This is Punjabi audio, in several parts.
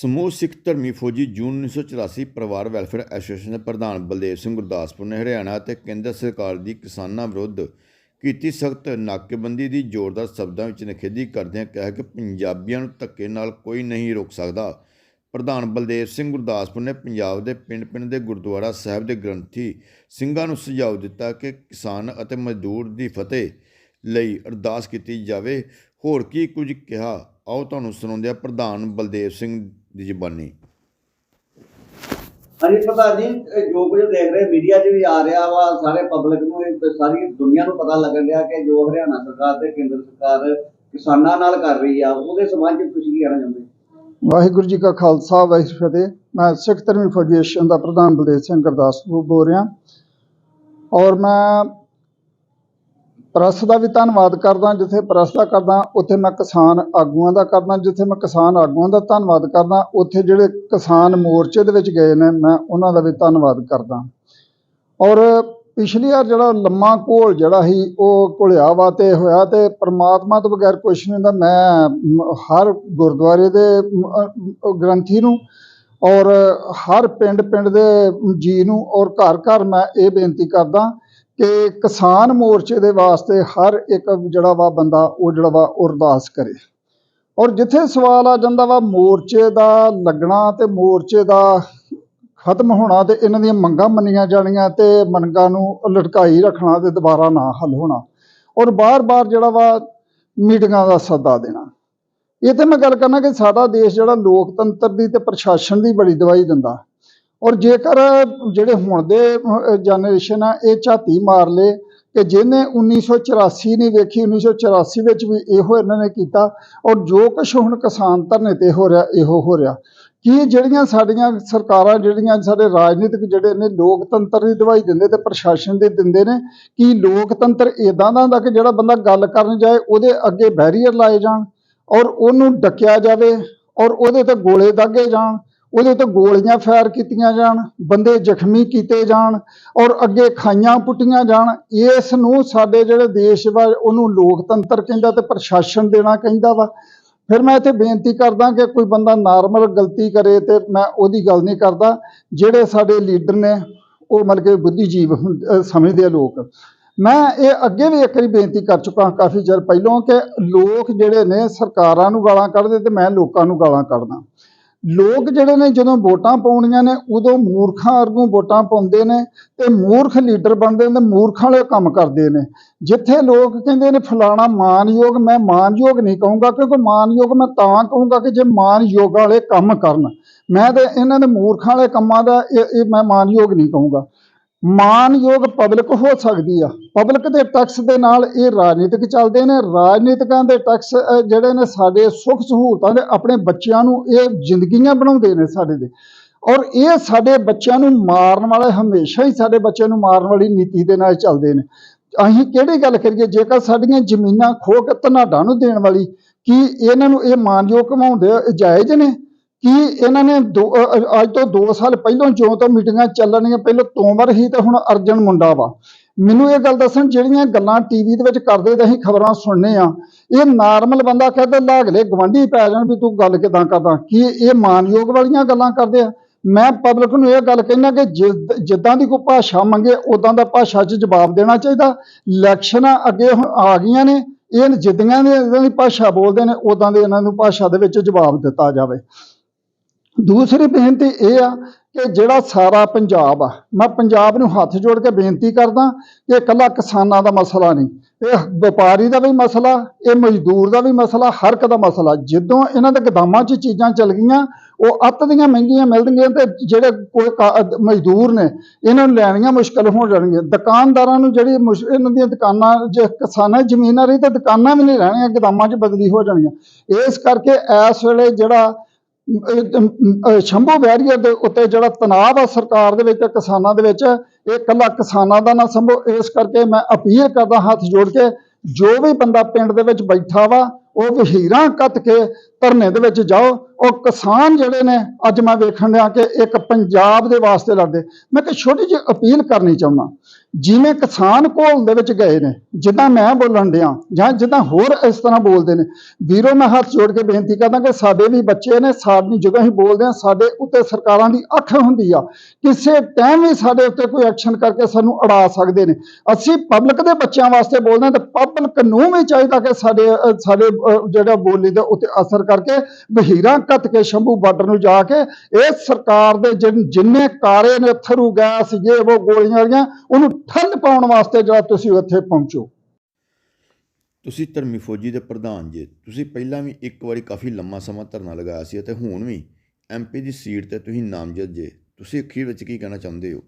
ਸਮੂਹ ਸਿੱਖ ਧਰਮੀ ਫੌਜੀ ਜੂਨ 1984 ਪਰਿਵਾਰ ਵੈਲਫੇਅਰ ਐਸੋਸੀਏਸ਼ਨ ਦੇ ਪ੍ਰਧਾਨ ਬਲਦੇਵ ਸਿੰਘ ਗੁਰਦਾਸਪੁਰ ਨੇ ਹਰਿਆਣਾ ਅਤੇ ਕੇਂਦਰ ਸਰਕਾਰ ਦੀ ਕਿਸਾਨਾਂ ਵਿਰੁੱਧ ਕੀਤੀ ਸਖਤ ਨਾਕੇਬੰਦੀ ਦੀ ਜ਼ੋਰਦਾਰ ਸ਼ਬਦਾਂ ਵਿੱਚ ਨਿਖੇਧੀ ਕਰਦਿਆਂ ਕਿਹਾ ਕਿ ਪੰਜਾਬੀਆਂ ਨੂੰ ਧੱਕੇ ਨਾਲ ਕੋਈ ਨਹੀਂ ਰੋਕ ਸਕਦਾ। ਪ੍ਰਧਾਨ ਬਲਦੇਵ ਸਿੰਘ ਗੁਰਦਾਸਪੁਰ ਨੇ ਪੰਜਾਬ ਦੇ ਪਿੰਡ-ਪਿੰਡ ਦੇ ਗੁਰਦੁਆਰਾ ਸਾਹਿਬ ਦੇ ਗ੍ਰੰਥੀ ਸਿੰਘਾਂ ਨੂੰ ਸੁਝਾਅ ਦਿੱਤਾ ਕਿ ਕਿਸਾਨ ਅਤੇ ਮਜ਼ਦੂਰ ਦੀ ਫਤਿਹ ਲਈ ਅਰਦਾਸ ਕੀਤੀ ਜਾਵੇ। ਹੋਰ ਕੀ ਕੁਝ ਕਿਹਾ? ਆਓ ਤੁਹਾਨੂੰ ਸੁਣਾਉਂਦੇ ਹਾਂ ਪ੍ਰਧਾਨ ਬਲਦੇਵ ਸਿੰਘ ਦੀ ਜ਼ਬਾਨੀ। ਹਾਂਜੀ ਪ੍ਰਧਾਨ ਜੀ ਇਹ ਜੋ ਕੁਝ ਦੇਖ ਰਹੇ ਮੀਡੀਆ 'ਚ ਵੀ ਆ ਰਿਹਾ ਵਾ ਸਾਰੇ ਪਬਲਿਕ ਨੂੰ ਇਹ ਸਾਰੀ ਦੁਨੀਆ ਨੂੰ ਪਤਾ ਲੱਗਣ ਰਿਹਾ ਕਿ ਜੋ ਹਰਿਆਣਾ ਸਰਕਾਰ ਤੇ ਕੇਂਦਰ ਸਰਕਾਰ ਕਿਸਾਨਾਂ ਨਾਲ ਕਰ ਰਹੀ ਆ ਉਹਦੇ ਸੰਬੰਧ 'ਚ ਤੁਸੀਂ ਕੀ ਕਹਿਣਾ ਚਾਹੁੰਦੇ? ਵਾਹਿਗੁਰੂ ਜੀ ਕਾ ਖਾਲਸਾ ਵਾਹਿਗੁਰੂ ਜੀ ਕੀ ਫਤਿਹ। ਮੈਂ ਸਿੱਖ ਧਰਮੀ ਫੈਡਰੇਸ਼ਨ ਦਾ ਪ੍ਰਧਾਨ ਬਲਦੇਵ ਸਿੰਘ ਗੁਰਦਾਸਪੁਰ ਬੋਲ ਰਿਹਾ। ਔਰ ਮੈਂ ਪ੍ਰੈਸ ਦਾ ਵੀ ਧੰਨਵਾਦ ਕਰਦਾ, ਜਿੱਥੇ ਪ੍ਰੈਸ ਦਾ ਕਰਦਾ, ਉੱਥੇ ਮੈਂ ਕਿਸਾਨ ਆਗੂਆਂ ਦਾ ਕਰਦਾ, ਜਿੱਥੇ ਮੈਂ ਕਿਸਾਨ ਆਗੂਆਂ ਦਾ ਧੰਨਵਾਦ ਕਰਦਾ, ਉੱਥੇ ਜਿਹੜੇ ਕਿਸਾਨ ਮੋਰਚੇ ਦੇ ਵਿੱਚ ਗਏ ਨੇ, ਮੈਂ ਉਹਨਾਂ ਦਾ ਵੀ ਧੰਨਵਾਦ ਕਰਦਾ। ਔਰ ਪਿਛਲੀ ਵਾਰ ਜਿਹੜਾ ਲੰਮਾ ਘੋਲ ਜਿਹੜਾ ਸੀ, ਉਹ ਘੁਲਿਆ ਵਾ ਤੇ ਹੋਇਆ ਤੇ ਪ੍ਰਮਾਤਮਾ ਤੋਂ ਬਗੈਰ ਕੁਛ ਨਹੀਂ ਹੁੰਦਾ, ਮੈਂ ਹਰ ਗੁਰਦੁਆਰੇ ਦੇ ਗ੍ਰੰਥੀ ਨੂੰ ਔਰ ਹਰ ਪਿੰਡ ਪਿੰਡ ਦੇ ਜੀ ਨੂੰ ਔਰ ਘਰ ਘਰ ਮੈਂ ਇਹ ਬੇਨਤੀ ਕਰਦਾ ਕਿ ਕਿਸਾਨ ਮੋਰਚੇ ਦੇ ਵਾਸਤੇ ਹਰ ਇੱਕ ਜਿਹੜਾ ਵਾ ਬੰਦਾ, ਉਹ ਜਿਹੜਾ ਵਾ ਉਹ ਅਰਦਾਸ ਕਰੇ। ਔਰ ਜਿੱਥੇ ਸਵਾਲ ਆ ਜਾਂਦਾ ਵਾ ਮੋਰਚੇ ਦਾ ਲੱਗਣਾ ਤੇ ਮੋਰਚੇ ਦਾ ਖਤਮ ਹੋਣਾ ਤੇ ਇਹਨਾਂ ਦੀਆਂ ਮੰਗਾਂ ਮੰਨੀਆਂ ਜਾਣੀਆਂ ਤੇ ਮੰਗਾਂ ਨੂੰ ਲਟਕਾਈ ਰੱਖਣਾ ਤੇ ਦੁਬਾਰਾ ਨਾ ਹੱਲ ਹੋਣਾ। ਔਰ ਬਾਰ-ਬਾਰ ਜਿਹੜਾ ਵਾ ਮੀਟਿੰਗਾਂ ਦਾ ਸੱਦਾ ਦੇਣਾ। ਇਹ ਤੇ ਮੈਂ ਗੱਲ ਕਰਨਾ ਕਿ ਸਾਡਾ ਦੇਸ਼ ਜਿਹੜਾ ਲੋਕਤੰਤਰ ਦੀ ਤੇ ਪ੍ਰਸ਼ਾਸਨ ਦੀ ਬੜੀ ਦਵਾਈ ਦਿੰਦਾ। ਔਰ ਜੇਕਰ ਜਿਹੜੇ ਹੁਣ ਦੇ ਜਨਰੇਸ਼ਨ ਆ, ਇਹ ਝਾਤੀ ਮਾਰ ਲੇ ਕਿ ਜਿਹਨੇ 1984 ਨਹੀਂ ਵੇਖੀ 1984 ਵਿੱਚ ਵੀ ਇਹੋ ਇਹਨਾਂ ਨੇ ਕੀਤਾ ਔਰ ਜੋ ਕੁਛ ਹੁਣ ਕਿਸਾਨ ਧਰਨੇ ਤੇ ਹੋ ਰਿਹਾ, ਇਹੋ ਹੋ ਰਿਹਾ। ਕੀ ਜਿਹੜੀਆਂ ਸਾਡੀਆਂ ਸਰਕਾਰਾਂ, ਜਿਹੜੀਆਂ ਸਾਡੇ ਰਾਜਨੀਤਿਕ ਜਿਹੜੇ ਨੇ ਲੋਕਤੰਤਰ ਦੀ ਦਵਾਈ ਦਿੰਦੇ ਤੇ ਪ੍ਰਸ਼ਾਸਨ ਦੇ ਦਿੰਦੇ ਨੇ, ਕੀ ਲੋਕਤੰਤਰ ਇਦਾਂ ਦਾ ਹੁੰਦਾ ਕਿ ਜਿਹੜਾ ਬੰਦਾ ਗੱਲ ਕਰਨ ਜਾਏ, ਉਹਦੇ ਅੱਗੇ ਬੈਰੀਅਰ ਲਾਏ ਜਾਣ ਔਰ ਉਹਨੂੰ ਡੱਕਿਆ ਜਾਵੇ ਔਰ ਉਹਦੇ ਤੇ ਗੋਲੇ ਦਾਗੇ ਜਾਣ ਉਹਦੇ ਤੇ ਗੋਲੀਆਂ ਫਾਇਰ ਕੀਤੀਆਂ ਜਾਣ, ਬੰਦੇ ਜ਼ਖਮੀ ਕੀਤੇ ਜਾਣ ਔਰ ਅੱਗੇ ਖਾਈਆਂ ਪੁੱਟੀਆਂ ਜਾਣ, ਇਸ ਨੂੰ ਸਾਡੇ ਜਿਹੜੇ ਦੇਸ਼ ਵਾ, ਉਹਨੂੰ ਲੋਕਤੰਤਰ ਕਹਿੰਦਾ ਤੇ ਪ੍ਰਸ਼ਾਸਨ ਦੇਣਾ ਕਹਿੰਦਾ ਵਾ। ਫਿਰ ਮੈਂ ਇੱਥੇ ਬੇਨਤੀ ਕਰਦਾ ਕਿ ਕੋਈ ਬੰਦਾ ਨਾਰਮਲ ਗਲਤੀ ਕਰੇ ਤੇ ਮੈਂ ਉਹਦੀ ਗੱਲ ਨਹੀਂ ਕਰਦਾ। ਜਿਹੜੇ ਸਾਡੇ ਲੀਡਰ ਨੇ, ਉਹ ਮਤਲਬ ਕਿ ਬੁੱਧੀਜੀਵ ਹੁੰ- ਸਮਝਦੇ ਆ ਲੋਕ। ਮੈਂ ਇਹ ਅੱਗੇ ਵੀ ਇੱਕ ਵਾਰੀ ਬੇਨਤੀ ਕਰ ਚੁੱਕਾ ਹਾਂ, ਕਾਫੀ ਚਿਰ ਪਹਿਲਾਂ ਕਿ ਲੋਕ ਜਿਹੜੇ ਨੇ, ਸਰਕਾਰਾਂ ਨੂੰ ਗਾਲਾਂ ਕੱਢਦੇ ਤੇ ਮੈਂ ਲੋਕਾਂ ਨੂੰ ਗਾਲਾਂ ਕੱਢਦਾ। ਲੋਕ ਜਿਹੜੇ ਨੇ ਜਦੋਂ ਵੋਟਾਂ ਪਾਉਣੀਆਂ ਨੇ, ਉਦੋਂ ਮੂਰਖਾਂ ਵਰਗੂ ਵੋਟਾਂ ਪਾਉਂਦੇ ਨੇ ਤੇ ਮੂਰਖ ਲੀਡਰ ਬਣਦੇ ਨੇ, ਮੂਰਖਾਂ ਵਾਲੇ ਕੰਮ ਕਰਦੇ ਨੇ। ਜਿੱਥੇ ਲੋਕ ਕਹਿੰਦੇ ਨੇ, ਫਲਾਣਾ ਮਾਨਯੋਗ, ਮੈਂ ਮਾਨਯੋਗ ਨਹੀਂ ਕਹੂੰਗਾ, ਕਿਉਂਕਿ ਮਾਨਯੋਗ ਮੈਂ ਤਾਂ ਕਹੂੰਗਾ ਕਿ ਜੇ ਮਾਨਯੋਗ ਵਾਲੇ ਕੰਮ ਕਰਨ। ਮੈਂ ਤੇ ਇਹਨਾਂ ਦੇ ਮੂਰਖਾਂ ਵਾਲੇ ਕੰਮਾਂ ਦਾ ਇਹ ਮੈਂ ਮਾਨਯੋਗ ਨਹੀਂ ਕਹੂੰਗਾ। ਮਾਨਯੋਗ ਪਬਲਿਕ ਹੋ ਸਕਦੀ ਆ। ਪਬਲਿਕ ਦੇ ਟੈਕਸ ਦੇ ਨਾਲ ਇਹ ਰਾਜਨੀਤਿਕ ਚੱਲਦੇ ਨੇ। ਰਾਜਨੀਤਿਕਾਂ ਦੇ ਟੈਕਸ ਜਿਹੜੇ ਨੇ ਸਾਡੇ ਸੁੱਖ ਸਹੂਲਤਾਂ ਦੇ ਆਪਣੇ ਬੱਚਿਆਂ ਨੂੰ ਇਹ ਜ਼ਿੰਦਗੀਆਂ ਬਣਾਉਂਦੇ ਨੇ ਸਾਡੇ ਦੇ। ਔਰ ਇਹ ਸਾਡੇ ਬੱਚਿਆਂ ਨੂੰ ਮਾਰਨ ਵਾਲੇ ਹਮੇਸ਼ਾ ਹੀ ਸਾਡੇ ਬੱਚਿਆਂ ਨੂੰ ਮਾਰਨ ਵਾਲੀ ਨੀਤੀ ਦੇ ਨਾਲ ਚੱਲਦੇ ਨੇ। ਅਸੀਂ ਕਿਹੜੀ ਗੱਲ ਕਰੀਏ? ਜੇਕਰ ਸਾਡੀਆਂ ਜ਼ਮੀਨਾਂ ਖੋਹ ਕੇ ਧਨਾਡਾ ਨੂੰ ਦੇਣ ਵਾਲੀ, ਕੀ ਇਹਨਾਂ ਨੂੰ ਇਹ ਮਾਨਯੋਗ ਘਮਾਉਂਦੇ ਜਾਇਜ਼ ਨੇ? ਕੀ ਇਹਨਾਂ ਨੇ ਦੋ- ਅ- ਅੱਜ ਤੋਂ 2 ਸਾਲ ਪਹਿਲਾਂ ਜਿਉਂ ਤੋਂ ਮੀਟਿੰਗਾਂ ਚੱਲਣੀਆਂ, ਪਹਿਲਾਂ ਤੋਮਰ ਹੀ ਤੇ ਹੁਣ ਅਰਜਨ ਮੁੰਡਾ ਵਾ। ਮੈਨੂੰ ਇਹ ਗੱਲ ਦੱਸਣ, ਜਿਹੜੀਆਂ ਗੱਲਾਂ ਟੀਵੀ ਦੇ ਵਿੱਚ ਕਰਦੇ ਤੇ ਅਸੀਂ ਖਬਰਾਂ ਸੁਣਨੇ ਆ, ਇਹ ਨਾਰਮਲ ਬੰਦਾ ਕਹਿੰਦਾ ਲਾਗਲੇ ਗਵਾਂਢੀ ਪੈ ਜਾਣ ਵੀ ਤੂੰ ਗੱਲ ਕਿਦਾਂ ਕਰਦਾ। ਕੀ ਇਹ ਮਾਨਯੋਗ ਵਾਲੀਆਂ ਗੱਲਾਂ ਕਰਦੇ ਆ? ਮੈਂ ਪਬਲਿਕ ਨੂੰ ਇਹ ਗੱਲ ਕਹਿਣਾ ਕਿ ਜਿਸ ਜਿੱਦਾਂ ਦੀ ਕੋਈ ਭਾਸ਼ਾ ਮੰਗੇ ਉਦਾਂ ਦਾ ਭਾਸ਼ਾ 'ਚ ਜਵਾਬ ਦੇਣਾ ਚਾਹੀਦਾ। ਇਲੈਕਸ਼ਨਾਂ ਅੱਗੇ ਹੁਣ ਆ ਗਈਆਂ ਨੇ, ਇਹ ਜਿੱਦਾਂ ਦੀ ਇਹਨਾਂ ਦੀ ਭਾਸ਼ਾ ਬੋਲਦੇ ਨੇ ਉਦਾਂ ਦੇ ਇਹਨਾਂ ਨੂੰ ਭਾਸ਼ਾ ਦੇ ਵਿੱਚ ਜਵਾਬ ਦਿੱਤਾ ਜਾਵੇ। ਦੂਸਰੀ ਬੇਨਤੀ ਇਹ ਆ ਕਿ ਜਿਹੜਾ ਸਾਰਾ ਪੰਜਾਬ ਆ, ਮੈਂ ਪੰਜਾਬ ਨੂੰ ਹੱਥ ਜੋੜ ਕੇ ਬੇਨਤੀ ਕਰਦਾ ਕਿ ਇਕੱਲਾ ਕਿਸਾਨਾਂ ਦਾ ਮਸਲਾ ਨਹੀਂ, ਇਹ ਵਪਾਰੀ ਦਾ ਵੀ ਮਸਲਾ, ਇਹ ਮਜ਼ਦੂਰ ਦਾ ਵੀ ਮਸਲਾ, ਹਰ ਇੱਕ ਦਾ ਮਸਲਾ। ਜਦੋਂ ਇਹਨਾਂ ਦੇ ਗਦਾਮਾਂ 'ਚ ਚੀਜ਼ਾਂ ਚੱਲ ਗਈਆਂ, ਉਹ ਅੱਤ ਦੀਆਂ ਮਹਿੰਗੀਆਂ ਮਿਲਦੀਆਂ ਤੇ ਜਿਹੜੇ ਕੋਈ ਕਾ- ਮਜ਼ਦੂਰ ਨੇ, ਇਹਨਾਂ ਨੂੰ ਲੈਣੀਆਂ ਮੁਸ਼ਕਲ ਹੋ ਜਾਣਗੀਆਂ। ਦੁਕਾਨਦਾਰਾਂ ਨੂੰ ਜਿਹੜੀ ਮੁਸ਼- ਇਹਨਾਂ ਦੀਆਂ ਦੁਕਾਨਾਂ ਜੇ ਕਿਸਾਨਾਂ ਜ਼ਮੀਨਾਂ ਰਹੀ ਤਾਂ ਦੁਕਾਨਾਂ ਵੀ ਨਹੀਂ ਰਹਿਣੀਆਂ ਗਦਾਮਾਂ 'ਚ ਬਦਲੀ ਹੋ ਜਾਣੀਆਂ ਇਸ ਕਰਕੇ ਇਸ ਵੇਲੇ ਜਿਹੜਾ ਸ਼ੰਭੂ ਬੈਰੀਅਰ ਦੇ ਉੱਤੇ ਜਿਹੜਾ ਤਣਾਅ ਆ ਸਰਕਾਰ ਦੇ ਵਿੱਚ, ਕਿਸਾਨਾਂ ਦੇ ਵਿੱਚ, ਇਹ ਇਕੱਲਾ ਕਿਸਾਨਾਂ ਦਾ ਨਾ ਸੰਭੋ, ਇਸ ਕਰਕੇ ਮੈਂ ਅਪੀਲ ਕਰਦਾ ਹੱਥ ਜੋੜ ਕੇ, ਜੋ ਵੀ ਬੰਦਾ ਪਿੰਡ ਦੇ ਵਿੱਚ ਬੈਠਾ ਵਾ, ਉਹ ਵਹੀਰਾਂ ਕੱਤ ਕੇ ਧਰਨੇ ਦੇ ਵਿੱਚ ਜਾਓ। ਉਹ ਕਿਸਾਨ ਜਿਹੜੇ ਨੇ, ਅੱਜ ਮੈਂ ਵੇਖਣ ਡਿਆ ਕਿ ਇੱਕ ਪੰਜਾਬ ਦੇ ਵਾਸਤੇ ਲੜਦੇ। ਮੈਂ ਕਿ ਛੋਟੀ ਜਿਹੀ ਅਪੀਲ ਕਰਨੀ ਚਾਹੁੰਦਾ। ਜਿਵੇਂ ਕਿਸਾਨ ਘੋਲ ਦੇ ਵਿੱਚ ਗਏ ਨੇ, ਜਿੱਦਾਂ ਮੈਂ ਬੋਲਣ ਡਿਆ, ਜਾਂ ਜਿੱਦਾਂ ਹੋਰ ਇਸ ਤਰ੍ਹਾਂ ਬੋਲਦੇ ਨੇ, ਵੀਰੋ ਮੈਂ ਹੱਥ ਜੋੜ ਕੇ ਬੇਨਤੀ ਕਰਦਾ ਕਿ ਸਾਡੇ ਵੀ ਬੱਚੇ ਨੇ, ਸਾਡੀ ਜਦੋਂ ਅਸੀਂ ਬੋਲਦੇ ਹਾਂ, ਸਾਡੇ ਉੱਤੇ ਸਰਕਾਰਾਂ ਦੀ ਅੱਖ ਹੁੰਦੀ ਆ, ਕਿਸੇ ਟਾਈਮ ਵੀ ਸਾਡੇ ਉੱਤੇ ਕੋਈ ਐਕਸ਼ਨ ਕਰਕੇ ਸਾਨੂੰ ਅੜਾ ਸਕਦੇ ਨੇ। ਅਸੀਂ ਪਬਲਿਕ ਦੇ ਬੱਚਿਆਂ ਵਾਸਤੇ ਬੋਲਦੇ ਹਾਂ, ਤੇ ਪਬਲਿਕ ਨੂੰ ਵੀ ਚਾਹੀਦਾ ਕਿ ਸਾਡੇ ਸਾਡੇ ਜਿਹੜਾ ਬੋਲੀ ਦੇ ਉੱਤੇ ਅਸਰ ਕਰਕੇ ਬਹੀਰਾਂ ਕੱਤ ਕੇ ਸ਼ੰਭੂ ਬਾਰਡਰ ਨੂੰ ਜਾ ਕੇ ਇਹ ਸਰਕਾਰ ਦੇ ਜਿੰਨੇ ਕਾਰੇ ਨੇ, ਥਰੂ ਗੈਸ, ਜੇ ਉਹ ਗੋਲੀਆਂ ਵਾਲੀਆਂ, ਉਹਨੂੰ ਠੱਲ ਪਾਉਣ ਵਾਸਤੇ ਜਿਹੜਾ ਤੁਸੀਂ ਉੱਥੇ ਪਹੁੰਚੋ। ਤੁਸੀਂ ਧਰਮੀ ਫੌਜੀ ਦੇ ਪ੍ਰਧਾਨ ਜੇ, ਤੁਸੀਂ ਪਹਿਲਾਂ ਵੀ ਇੱਕ ਵਾਰੀ ਕਾਫੀ ਲੰਮਾ ਸਮਾਂ ਧਰਨਾ ਲਗਾਇਆ ਸੀ ਅਤੇ ਹੁਣ ਵੀ ਐਮਪੀ ਦੀ ਸੀਟ ਤੇ ਤੁਸੀਂ ਨਾਮਜ਼ਦ ਜੇ। ਤੁਸੀਂ ਅਖੀਰ ਵਿੱਚ ਕੀ ਕਹਿਣਾ ਚਾਹੁੰਦੇ ਹੋ?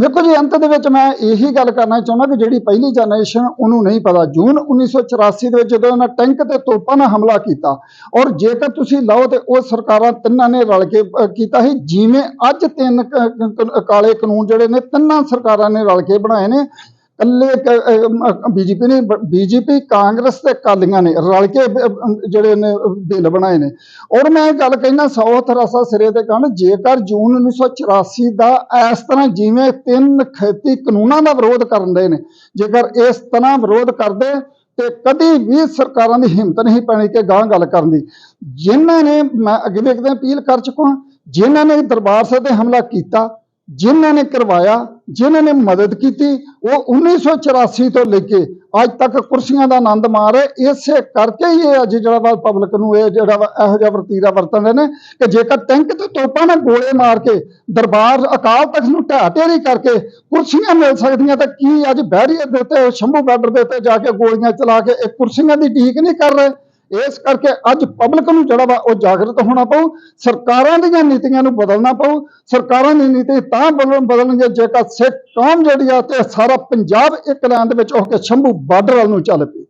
ਵੇਖੋ ਜੀ, ਅੰਤ ਦੇ ਵਿੱਚ ਮੈਂ ਇਹੀ ਗੱਲ ਕਰਨਾ ਚਾਹੁੰਦਾ ਕਿ ਜਿਹੜੀ ਪਹਿਲੀ ਜਨਰੇਸ਼ਨ ਉਹਨੂੰ ਨਹੀਂ ਪਤਾ। ਜੂਨ 1984 ਦੇ ਵਿੱਚ ਜਦੋਂ ਉਹਨਾਂ ਟੈਂਕ ਤੇ ਤੋਪਾਂ ਨਾਲ ਹਮਲਾ ਕੀਤਾ ਔਰ ਜੇਕਰ ਤੁਸੀਂ ਲਓ ਤੇ ਉਹ ਸਰਕਾਰਾਂ ਤਿੰਨਾਂ ਨੇ ਰਲ ਕੇ ਕੀਤਾ ਸੀ, ਜਿਵੇਂ ਅੱਜ ਤਿੰਨ ਕਾਲੇ ਕਾਨੂੰਨ ਜਿਹੜੇ ਨੇ ਤਿੰਨਾਂ ਸਰਕਾਰਾਂ ਨੇ ਰਲ ਕੇ ਬਣਾਏ ਨੇ ਕੱਲੇ ਬੀਜੇਪੀ ਨੇ ਬੀਜੇਪੀ ਕਾਂਗਰਸ ਤੇ ਕਾਲੀਆਂ ਨੇ ਰਲ ਕੇ ਜਿਹੜੇ ਨੇ ਬਿੱਲ ਬਣਾਏ ਨੇ। ਔਰ ਮੈਂ ਇਹ ਗੱਲ ਕਹਿਣਾ ਸੌ ਥਰਾਸਾ ਸਿਰੇ ਤੇ ਕਹਿਣ ਜੇਕਰ ਜੂਨ 1984 ਦਾ ਇਸ ਤਰ੍ਹਾਂ ਜਿਵੇਂ ਤਿੰਨ ਖੇਤੀ ਕਾਨੂੰਨਾਂ ਦਾ ਵਿਰੋਧ ਕਰਦੇ ਨੇ ਜੇਕਰ ਇਸ ਤਰ੍ਹਾਂ ਵਿਰੋਧ ਕਰਦੇ ਤੇ ਕਦੀ ਵੀ ਸਰਕਾਰਾਂ ਦੀ ਹਿੰਮਤ ਨਹੀਂ ਪੈਣੀ ਕਿ ਗਾਂ ਗੱਲ ਕਰਨ ਦੀ। ਜਿਨ੍ਹਾਂ ਨੇ ਮੈਂ ਅੱਗੇ ਵੀ ਇੱਕ ਦਿਨ ਅਪੀਲ ਕਰ ਚੁੱਕਾ ਹਾਂ, ਜਿਨ੍ਹਾਂ ਨੇ ਦਰਬਾਰ ਸਾਹਿਬ ਤੇ ਹਮਲਾ ਕੀਤਾ ਜਿਨ੍ਹਾਂ ਨੇ ਕਰਵਾਇਆ, ਜਿਨ੍ਹਾਂ ਨੇ ਮਦਦ ਕੀਤੀ, ਉਹ 1984 ਤੋਂ ਲੈ ਕੇ ਅੱਜ ਤੱਕ ਕੁਰਸੀਆਂ ਦਾ ਆਨੰਦ ਮਾਰ ਰਹੇ। ਇਸੇ ਕਰਕੇ ਹੀ ਇਹ ਅੱਜ ਜਿਹੜਾ ਵਾ ਪਬਲਿਕ ਨੂੰ ਇਹ ਜਿਹੜਾ ਵਾ ਇਹੋ ਜਿਹਾ ਵਰਤੀਰਾ ਵਰਤਣ ਦੇ ਨੇ ਕਿ ਜੇਕਰ ਟੈਂਕ ਤੇ ਤੋਪਾਂ ਨਾਲ ਗੋਲੇ ਮਾਰ ਕੇ ਦਰਬਾਰ ਅਕਾਲ ਤਖਤ ਨੂੰ ਢਾਹ ਢੇਰੀ ਕਰਕੇ ਕੁਰਸੀਆਂ ਮਿਲ ਸਕਦੀਆਂ, ਤਾਂ ਕੀ ਅੱਜ ਬੈਰੀਅਰ ਦੇ ਉੱਤੇ, ਸ਼ੰਭੂ ਬਾਰਡਰ ਦੇ ਉੱਤੇ ਜਾ ਕੇ ਗੋਲੀਆਂ ਚਲਾ ਕੇ ਇਹ ਕੁਰਸੀਆਂ ਦੀ ਢੀਕ ਨਹੀਂ ਕਰ ਰਹੇ? ਇਸ ਕਰਕੇ ਅੱਜ ਪਬਲਿਕ ਨੂੰ ਜਿਹੜਾ ਵਾ ਉਹ ਜਾਗਰਤ ਹੋਣਾ ਪਊ, ਸਰਕਾਰਾਂ ਦੀਆਂ ਨੀਤੀਆਂ ਨੂੰ ਬਦਲਣਾ ਪਊ, ਸਰਕਾਰਾਂ ਦੀ ਨੀਤੀ ਤਾਂ ਬਦਲ ਬਦਲਣਗੇ ਜੇਕਰ ਸਿੱਖ ਕੌਮ ਜਿਹੜੀ ਆ ਤੇ ਸਾਰਾ ਪੰਜਾਬ ਇੱਕ ਲੈਣ ਦੇ ਵਿੱਚ ਹੋ ਕੇ ਸ਼ੰਭੂ ਬਾਰਡਰ ਵੱਲ ਨੂੰ ਚੱਲ ਪਈ।